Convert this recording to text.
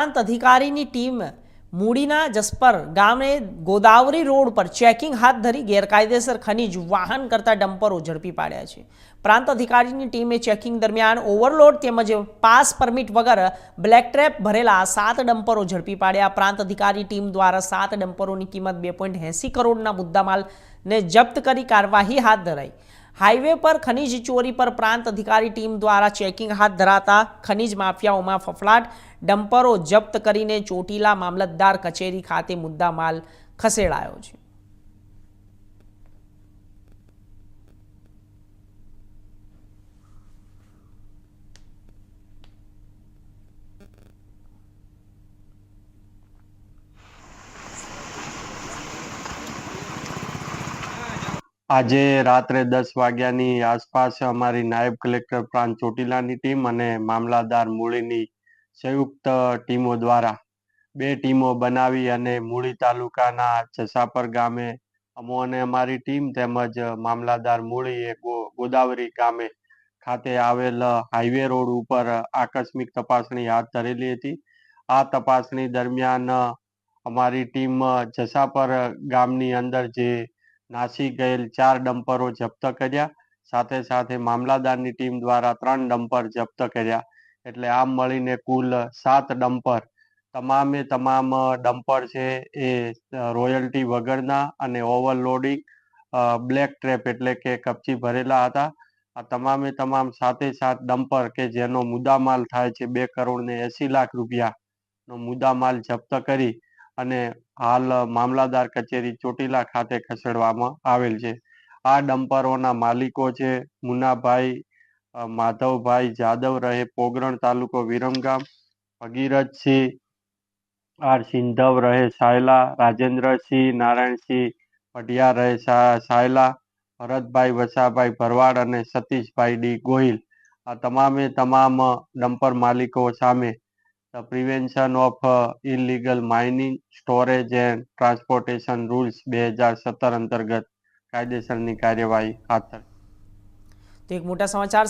પ્રાંત અધિકારીની ટીમ મૂડીના જસપર ગામે ગોદાવરી રોડ પર ચેકિંગ હાથ ધરી ગેરકાયદેસર ખનીજ વાહન કરતા ડમ્પરો ઝડપી પાડ્યા છે. પ્રાંત અધિકારીની ટીમે ચેકિંગ દરમિયાન ઓવરલોડ તેમજ પાસ પરમિટ વગર બ્લેક ટ્રેપ ભરેલા સાત ડમ્પરો ઝડપી પાડ્યા. પ્રાંત અધિકારી ટીમ દ્વારા સાત ડમ્પરોની કિંમત બે પોઈન્ટ એંસી કરોડના મુદ્દામાલને જપ્ત કરી કાર્યવાહી હાથ ધરાઈ. હાઈવે પર ખનીજ ચોરી પર પ્રાંત અધિકારી ટીમ દ્વારા ચેકિંગ હાથ ધરાતા ખનીજ માફિયાઓમાં ફફડાટ, ડમ્પરો જપ્ત કરીને ચોટીલા મામલતદાર કચેરી ખાતે મુદ્દામાલ ખસેડાયો છે. આજે રાત્રે દસ વાગ્યાની આસપાસ અમારી નાયબ કલેક્ટર પ્રાંત ચોટીલાની ટીમ અને મામલાદાર મૂળીની સંયુક્ત ટીમો દ્વારા બે ટીમો બનાવી અને મૂળી તાલુકાના જસાપર ગામે અમો અને અમારી ટીમ તેમજ મામલાદાર મૂળી એ ગોદાવરી ગામે ખાતે આવેલ હાઈવે રોડ ઉપર આકસ્મિક તપાસણી હાથ ધરેલી હતી. આ તપાસણી દરમિયાન અમારી ટીમ જસાપર ગામની અંદર જે નાસી ગયેલ ચાર ડમ્પરો જપ્ત કર્યા. સાથે સાથે મામલાદારની ટીમ દ્વારા ત્રણ ડમ્પર જપ્ત કર્યા. એટલે આમ મળીને કુલ સાત ડમ્પર. તમામે તમામ ડમ્પર છે એ રોયલ્ટી વગરના અને ઓવરલોડિંગ બ્લેક ટ્રેપ એટલે કે કપચી ભરેલા હતા. આ તમામે તમામ સાતે સાત ડમ્પર કે જેનો મુદ્દામાલ થાય છે બે કરોડ ને એસી લાખ રૂપિયાનો મુદ્દામાલ જપ્ત કરી અને હાલ મામલાદાર કચેરી ચોટીલા ખાતે ખસેડવામાં આવેલ છે. આ ડમ્પરોના માલિકો છે. મુનાભાઈ માધવભાઈ જાદવ રહે પોગરણ તાલુકો વિરમગામ. ભગીરથસિંહ, આર, સિંધવ રહે સાયલા. રાજેન્દ્રસિંહ, નારાયણસિંહ પઢિયા રહે સાયલા. ભરતભાઈ, વસાભાઈ ભરવાડ અને સતીશભાઈ ડી ગોહિલ. આ તમામે તમામ ડમ્પર માલિકો સામે the prevention of illegal mining storage and transportation rules બે હજાર સત્તર અંતર્ગત કાયદેસરની કાર્યવાહી હાથ ધરી. એક મોટા સમાચાર